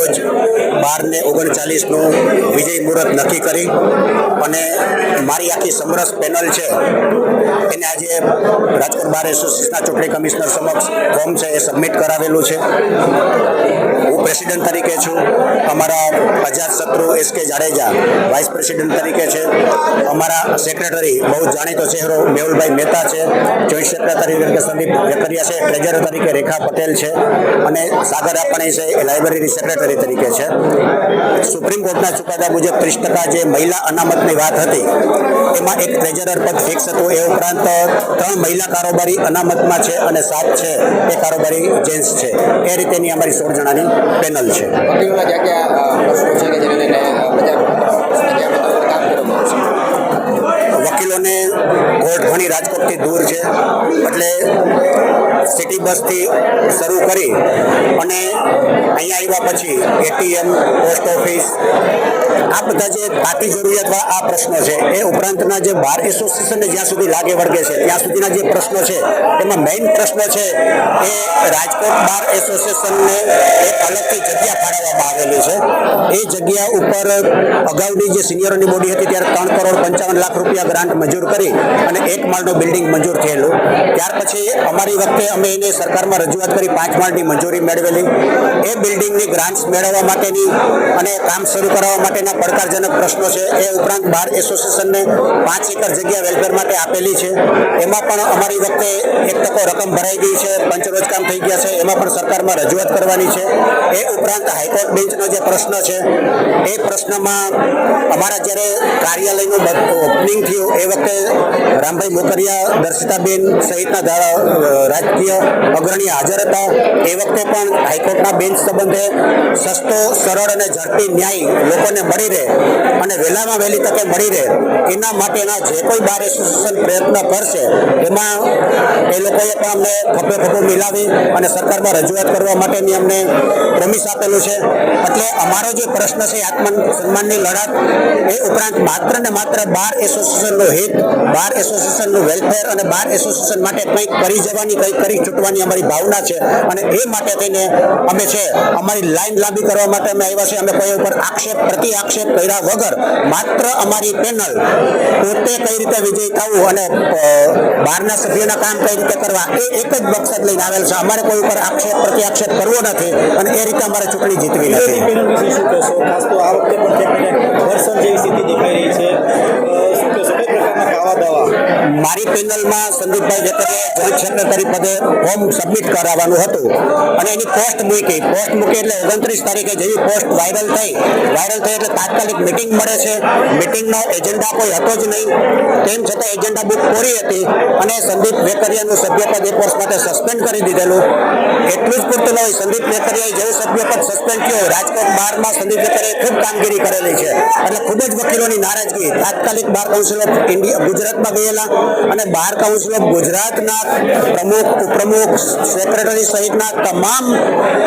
Let's. બાર ને ઓગણચાલીસનું વિજય મુહૂર્ત નક્કી કરી અને મારી આખી સમરસ પેનલ છે, એને આજે રાજકોટ બાર એસોસિએશનના ચૂંટણી કમિશનર સમક્ષ ફોર્મ છે એ સબમિટ કરાવેલું છે. હું પ્રેસિડેન્ટ તરીકે છું, અમારા અજાત શત્રુ એસ કે જાડેજા વાઇસ પ્રેસિડેન્ટ તરીકે છે, અમારા સેક્રેટરી બહુ જાણીતો ચહેરો મેહુલભાઈ મહેતા છે જોઈન્ટ સેક્રેટરી તરીકે સંદીપ વેકરિયા છે ટ્રેઝર તરીકે રેખા પટેલ છે અને સાગર આપણે છે એ લાઇબ્રેરી સેક્રેટરી તરીકે છે. સુપ્રીમ કોર્ટના ચુકાદા મુજબ ત્રીસ ટકા જે મહિલા અનામતની વાત હતી એમાં એક ટ્રેઝરર પદ ફિક્સ હતું. એ ઉપરાંત ત્રણ મહિલા કારોબારી અનામતમાં છે અને સાત છે એ કારોબારી જેન્ટ્સ છે. એ રીતેની અમારી સોળ જણાની પેનલ છે. વકીલોને કોર્ટ ઘણી રાજકોટથી દૂર છે. એટલે સિટી બસથી શરૂ કરી અને અહીંયા આવ્યા પછી એટીએમ પોસ્ટ ઓફિસ આ બધા જે તાતી જરૂરિયાત આ પ્રશ્નો છે, એ ઉપરાંતના જે બાર એસોસિએશનને જ્યાં સુધી લાગે વળગે છે, ત્યાં સુધીના જે પ્રશ્નો છે, એમાં મેઇન પ્રશ્ન છે, એ રાજકોટ બાર એસોસિએશનને એક અલગથી જગ્યા ફાળવવામાં આવેલી છે. એ જગ્યા ઉપર અગાઉની જે સિનિયરોની બોડી હતી ત્યારે ત્રણ કરોડ પંચાવન લાખ રૂપિયા ગ્રાન્ટ મંજૂર કરી અને એક માળનું બિલ્ડિંગ મંજૂર થયેલું. ત્યાર પછી અમારી વખતે અમે એને સરકારમાં રજૂઆત કરી, પાંચ માળની મંજૂરી મેળવેલી. એ બિલ્ડિંગની ગ્રાન્ટ્સ મેળવવા માટેની અને કામ શરૂ કરાવવા માટેના પડકારજનક પ્રશ્નો છે. એ ઉપરાંત બાર એસોસિએશનને પાંચ એકર જગ્યા વેલફેર માટે આપેલી છે. એમાં પણ અમારી વખતે એક ટકો રકમ ભરાઈ ગઈ છે. પંચરોજ કામ થઈ ગયા છે. એમાં પણ સરકારમાં રજૂઆત કરવાની છે. એ ઉપરાંત હાઈકોર્ટ બેન્ચનો જે પ્રશ્ન છે, એ પ્રશ્નમાં અમારા જ્યારે કાર્યાલયનું ઓપનિંગ થયું, એ વખતે રામભાઈ મોકરિયા, દર્શિતાબેન સહિતના ધારા અ, અગ્રણી હાજર હતા. એ વખતે પણ હાઈકોર્ટના બેન્ચ સંબંધે સસ્તો સરળ અને ઝડપી ન્યાય લોકોને મળી રહે અને વહેલામાં વહેલી તકે મળી રહે. એના માટેના જે કોઈ બાર એસોસિએશન પ્રયત્ન કરશે એમાં એ લોકોએ પણ અમને ખભે ખભું મિલાવી અને સરકારમાં રજૂઆત કરવા માટેની અમને પ્રોમિસ આપેલું છે. એટલે અમારો જે પ્રશ્ન છે આત્મ સન્માનની લડત એ ઉપરાંત માત્ર ને માત્ર બાર એસોસિએશનનું હિત બાર એસોસિએશનનું વેલફેર અને બાર એસોસિએશન માટે કંઈક કરી જવાની કંઈક કરી છૂટવાની અમારી ભાવના છે અને એ માટે થઈને અમે છે, અમારી લાઈન લાંબી કરવા માટે અમે આવ્યા છે અમે કોઈ ઉપર આક્ષેપ પ્રતિ આક્ષેપ કર્યા વગર માત્ર અમારી પેનલ પોતે કઈ રીતે વિજય થવું અને બહારના સભ્યોના કામ કઈ રીતે કરવા એ એક જ મકસદ લઈને આવેલ છે. અમારે કોઈ ઉપર આક્ષેપ પ્રતિ આક્ષેપ કરવો નથી અને એ રીતે અમારે ચૂંટણી જીતવી નથી. આ વખતે પણ જેવી સ્થિતિ દેખાઈ રહી છે. મારી પેનલમાં સંદીપભાઈ વેકરિયાએ જોઈન્ટ સેક્રેટરી પદે ફોર્મ સબમિટ કરાવવાનું હતું અને એની પોસ્ટ મૂકી. પોસ્ટ મૂકી એટલે ઓગણત્રીસ તારીખે જેવી પોસ્ટ વાયરલ થઈ. વાયરલ થઈ એટલે તાત્કાલિક મિટિંગ મળે છે. મિટિંગનો એજન્ડા કોઈ હતો જ નહીં. તેમ છતાં એજન્ડા બુક પૂરી હતી અને સંદીપ વેકરિયાનું સભ્યપદ એક વર્ષ માટે સસ્પેન્ડ કરી દીધેલું. એટલું જ પૂરતું નહીં, સંદીપ વેકરિયાએ જેવું સભ્યપદ સસ્પેન્ડ થયું, રાજકોટ બારમાં સંદીપ વેકરિયાએ ખૂબ કામગીરી કરેલી છે. એટલે ખૂબ જ વકીલોની નારાજગી. તાત્કાલિક બાર કાઉન્સિલ ઓફ ઇન્ડિયા ગુજરાતમાં ગયેલા અને બાર કાઉન્સિલ ઓફ ગુજરાતના પ્રમુખ, ઉપપ્રમુખ સેક્રેટરી સહિતના તમામ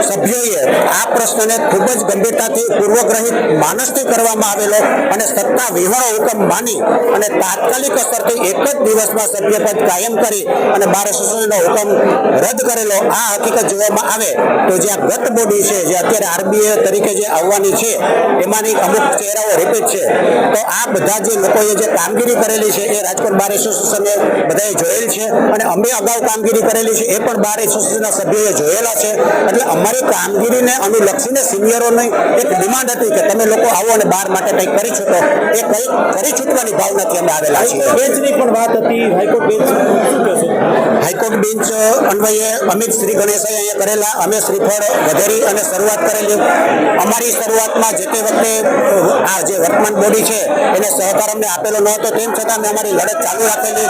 સભ્યોએ આ પ્રશ્નને ખૂબ જ ગંભીરતાથી પૂર્વગ્રહિત માનસથી કરવામાં આવેલો અને સત્તા વિહોણો હુકમ માની અને તાત્કાલિક અસરથી એક જ દિવસમાં સભ્યપદ કાયમ કરી અને બાર એસોસિએશનનો હુકમ રદ કરેલો, આ હકીકત જોવામાં આવે તો જે આ ગત બોડી છે, જે અત્યારે આરબીએ તરીકે જે આવવાની છે, એમાંની અમુક ચહેરાઓ રિપીટ છે. તો આ બધા જે લોકોએ જે કામગીરી કરેલી છે એ રાજકોટ બાર એસોસિએશને બધાએ જોયેલ છે અને અમે અગાઉ કામગીરી કરેલી છે. એ પણ બાર એસોસિએશનના સભ્યોએ જોયેલા છે. એટલે અમારી કામગીરીને અનુલક્ષીને સિનિયરોની એક ડિમાન્ડ હતી કે તમે લોકો આવો અને બાર માટે કંઈક કરી છૂટો એ કંઈક કરી છૂટવાની ભાવનાથી અમે આવેલા છીએ. બેન્ચની પણ વાત હતી. હાઈકોર્ટ બેન્ચ હાઈકોર્ટ બેન્ચ અન્વયે અમિત શ્રી ગણેશાએ અહીંયા કરેલા. અમે શ્રીફળ વધેરી અને શરૂઆત કરેલી. અમારી શરૂઆતમાં જે તે વખતે આ જે વર્તમાન બોડી છે એને સહકાર અમને આપેલો ન હતો તેમ છતાં અમે અમારી લડત ચાલુ રાખેલી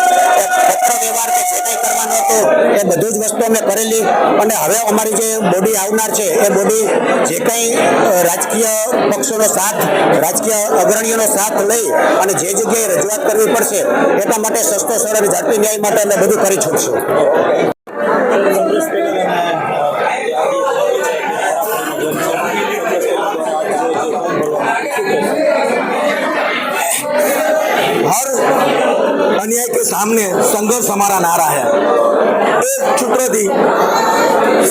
પત્ર વ્યવહાર કે જે કંઈ કરવાનો હતો, એ બધું જ વસ્તુ અમે કરેલી. અને હવે અમારી જે બોડી આવનાર છે, એ બોડી જે કંઈ રાજકીય પક્ષોનો સાથ, રાજકીય અગ્રણીઓનો સાથ લઈ અને જે જગ્યાએ રજૂઆત કરવી પડશે એટલા માટે સસ્તો, સરળ ઝડપી ન્યાય માટે અમે બધું કરી છૂટશું. हर अन्याय के सामने संघर्ष हमारा नारा है એ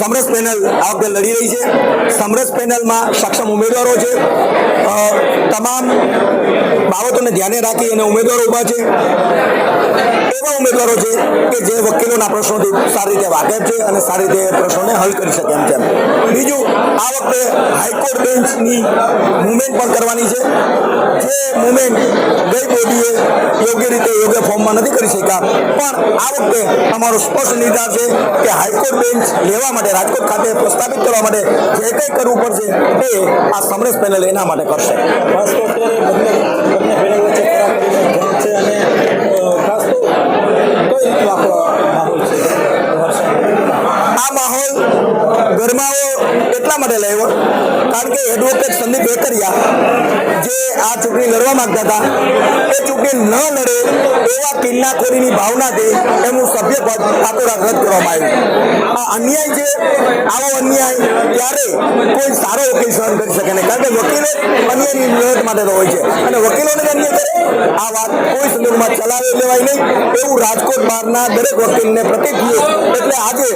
સમરસ પેનલ આ વખતે લડી રહી છે. સમરસ પેનલમાં સક્ષમ ઉમેદવારો છે. તમામ બાબતોને ધ્યાને રાખી અને ઉમેદવારો ઊભા છે. એવા ઉમેદવારો છે કે જે વકીલોના પ્રશ્નોથી સારી રીતે વાકેફ છે અને સારી રીતે પ્રશ્નોને હલ કરી શકે એમ છે બીજું, આ વખતે હાઈકોર્ટ બેન્ચની મુવમેન્ટ પણ કરવાની છે. જે મુવમેન્ટ ગઈ બોડીએ યોગ્ય રીતે યોગ્ય ફોર્મમાં નથી કરી શક્યા. પણ આ વખતે અમારો સ્પષ્ટ નિર્ધાર છે કે હાઈકોર્ટ બેન્ચ લેવા માટે, રાજકોટ ખાતે પ્રસ્થાપિત કરવા માટે જે કંઈ કરવું પડશે તે આ સમરસ પેનલ એના માટે કરશે ખાસ તો અત્યારે બંને બંને પેનલ વચ્ચે ખરાખરીનો જંગ છે અને અ, ખાસ તો કઈ રીતનો આખો માહોલ છે આ માહોલ ગરમાવો એટલા માટે લાવ્યો કારણ કે એડવોકેટ સંદીપ વેકરિયા જે આ ચૂંટણી લડવા માંગતા હતા, એ ચૂંટણી ન લડે એવા કિન્નાખોરીની ભાવનાથી એમનું સભ્યપદ આતોરાત રદ કરવામાં આવ્યું. આ અન્યાય છે, આવો અન્યાય ત્યારે કોઈ સારો વકીલ સહન કરી શકે નહીં, કારણ કે વકીલે અન્યાયની લડત માટે તો હોય છે. અને વકીલોને અન્ય કરે? આ વાત કોઈ સંદર્ભમાં ચલાવી લેવાય નહીં. એવું રાજકોટ બહારના દરેક વકીલને પ્રતિક એટલે આજે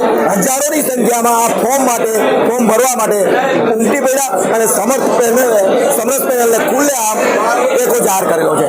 હજારોની સંખ્યામાં આ ફોર્મ માટે, ફોર્મ ભરવા માટે ઉમટી પડ્યા અને સમર્થ પેનલ સમરસ પેનલને ખુલ્લે આમ એકો જાહેર કરેલો છે.